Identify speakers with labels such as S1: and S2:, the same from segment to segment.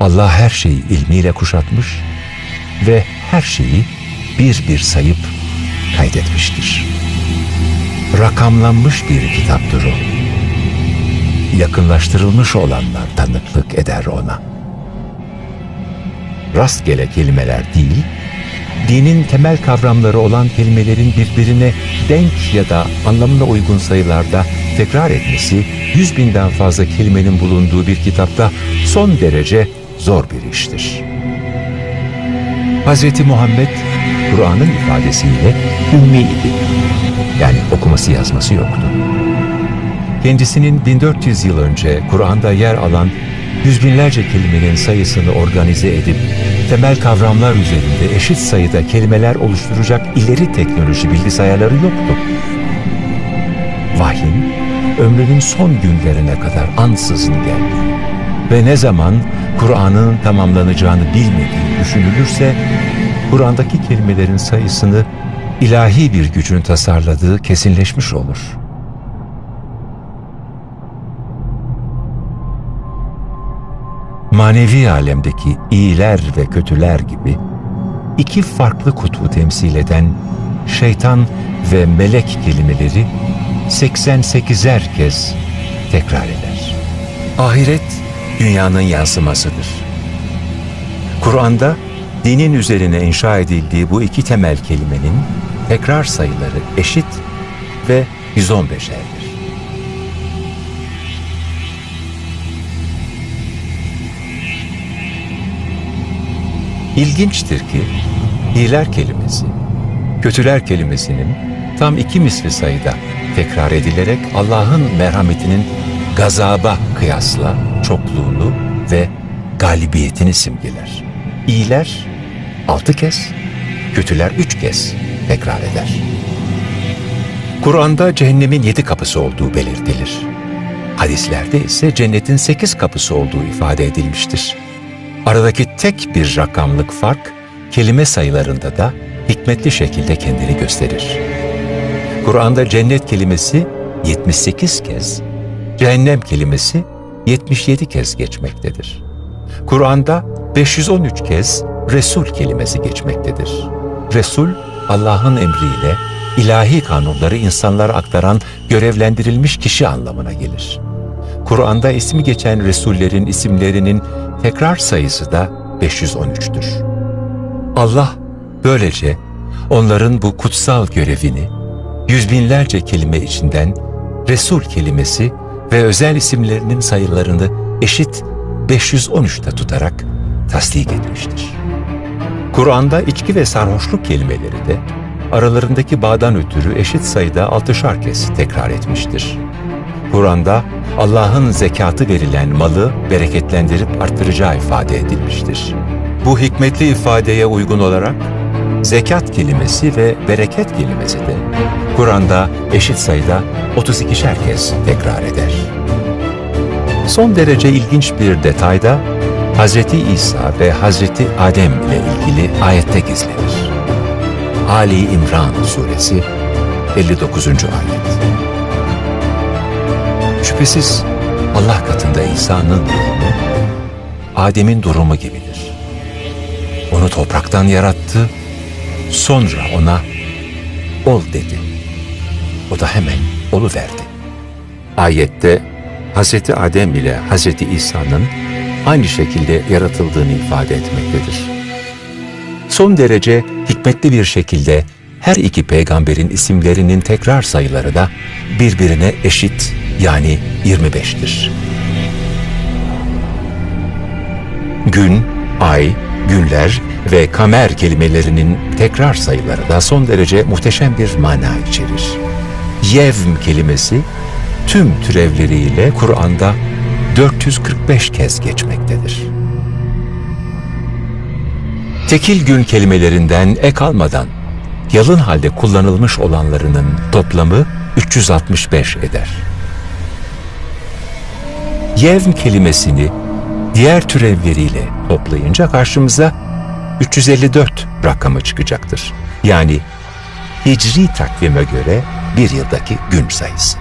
S1: Allah her şeyi ilmiyle kuşatmış ve her şeyi bir bir sayıp kaydetmiştir. Rakamlanmış bir kitaptır o. Yakınlaştırılmış olanlar tanıklık eder ona. Rastgele kelimeler değil, dinin temel kavramları olan kelimelerin birbirine denk ya da anlamına uygun sayılarda tekrar etmesi, yüz binden fazla kelimenin bulunduğu bir kitapta son derece zor bir iştir. Hz. Muhammed, Kur'an'ın ifadesiyle ümmiydi. Yani okuması yazması yoktu. Kendisinin 1400 yıl önce Kur'an'da yer alan yüz binlerce kelimenin sayısını organize edip temel kavramlar üzerinde eşit sayıda kelimeler oluşturacak ileri teknoloji bilgisayarları yoktu. Vahyin ömrünün son günlerine kadar ansızın geldi. Ve ne zaman Kur'an'ın tamamlanacağını bilmediği düşünülürse Kur'an'daki kelimelerin sayısını ilahi bir gücün tasarladığı kesinleşmiş olur.'' manevi alemdeki iyiler ve kötüler gibi iki farklı kutbu temsil eden şeytan ve melek kelimeleri 88'er kez tekrar eder. Ahiret dünyanın yansımasıdır. Kur'an'da dinin üzerine inşa edildiği bu iki temel kelimenin tekrar sayıları eşit ve 115'erdir. İlginçtir ki iyiler kelimesi, kötüler kelimesinin tam iki misli sayıda tekrar edilerek Allah'ın merhametinin gazaba kıyasla çokluğunu ve galibiyetini simgeler. İyiler altı kez, kötüler üç kez tekrar eder. Kur'an'da cehennemin yedi kapısı olduğu belirtilir. Hadislerde ise cennetin sekiz kapısı olduğu ifade edilmiştir. Aradaki tek bir rakamlık fark kelime sayılarında da hikmetli şekilde kendini gösterir. Kur'an'da cennet kelimesi 78 kez, cehennem kelimesi 77 kez geçmektedir. Kur'an'da 513 kez Resul kelimesi geçmektedir. Resul, Allah'ın emriyle ilahi kanunları insanlara aktaran görevlendirilmiş kişi anlamına gelir. Kur'an'da ismi geçen Resullerin isimlerinin tekrar sayısı da 513'tür. Allah böylece onların bu kutsal görevini yüz binlerce kelime içinden Resul kelimesi ve özel isimlerinin sayılarını eşit 513'te tutarak tasdik etmiştir. Kur'an'da içki ve sarhoşluk kelimeleri de aralarındaki bağdan ötürü eşit sayıda altışar kez tekrar etmiştir. Kur'an'da Allah'ın zekatı verilen malı bereketlendirip arttıracağı ifade edilmiştir. Bu hikmetli ifadeye uygun olarak zekat kelimesi ve bereket kelimesi de Kur'an'da eşit sayıda 32'şer kez tekrar eder. Son derece ilginç bir detayda Hz. İsa ve Hz. Adem ile ilgili ayette gizlenir. Ali İmran Suresi 59. ayet. Şüphesiz Allah katında İsa'nın durumu, Adem'in durumu gibidir. Onu topraktan yarattı, sonra ona ol dedi. O da hemen olu verdi. Ayette Hz. Adem ile Hz. İsa'nın aynı şekilde yaratıldığını ifade etmektedir. Son derece hikmetli bir şekilde her iki peygamberin isimlerinin tekrar sayıları da birbirine eşit yani 25'tir. Gün, ay, günler ve kamer kelimelerinin tekrar sayıları da son derece muhteşem bir mana içerir. Yevm kelimesi tüm türevleriyle Kur'an'da 445 kez geçmektedir. Tekil gün kelimelerinden ek almadan yalın halde kullanılmış olanlarının toplamı 365 eder. Yevm kelimesini diğer türevleriyle toplayınca karşımıza 354 rakamı çıkacaktır. Yani hicri takvime göre bir yıldaki gün sayısı.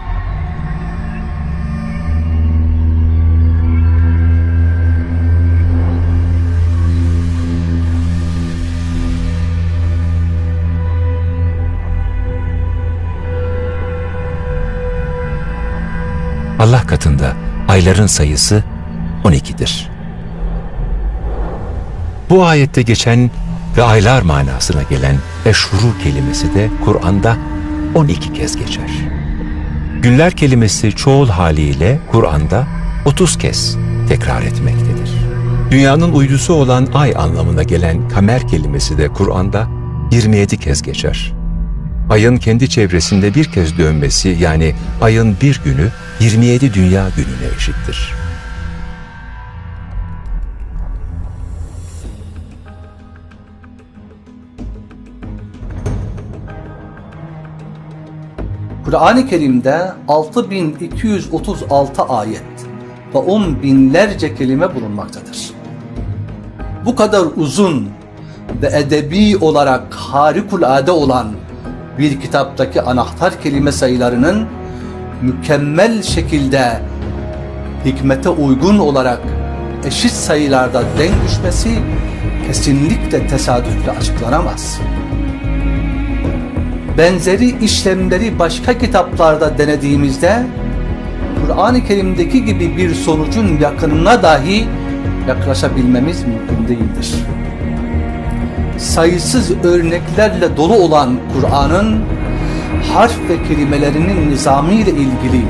S1: Allah katında ayların sayısı 12'dir. Bu ayette geçen ve aylar manasına gelen eşhuru kelimesi de Kur'an'da 12 kez geçer. Günler kelimesi çoğul haliyle Kur'an'da 30 kez tekrar etmektedir. Dünyanın uydusu olan ay anlamına gelen kamer kelimesi de Kur'an'da 27 kez geçer. Ayın kendi çevresinde bir kez dönmesi yani ayın bir günü 27 dünya gününe eşittir.
S2: Kur'an-ı Kerim'de 6236 ayet ve 10 binlerce kelime bulunmaktadır. Bu kadar uzun ve edebi olarak harikulade olan bir kitaptaki anahtar kelime sayılarının mükemmel şekilde hikmete uygun olarak eşit sayılarda denk düşmesi kesinlikle tesadüfle açıklanamaz benzeri işlemleri başka kitaplarda denediğimizde Kur'an-ı Kerim'deki gibi bir sonucun yakınına dahi yaklaşabilmemiz mümkün değildir. Sayısız örneklerle dolu olan Kur'an'ın harf ve kelimelerinin nizamı ile ilgili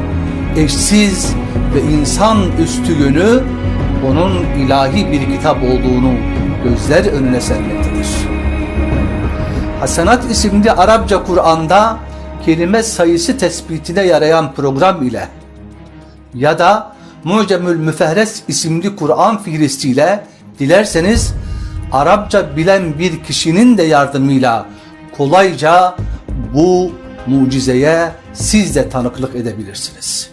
S2: eşsiz ve insan üstü yönü onun ilahi bir kitap olduğunu gözler önüne sermektedir. Hasenat isimli Arapça Kur'an'da kelime sayısı tespitine yarayan program ile ya da Mucemül Müfehres isimli Kur'an fihristiyle dilerseniz Arapça bilen bir kişinin de yardımıyla kolayca bu mucizeye siz de tanıklık edebilirsiniz.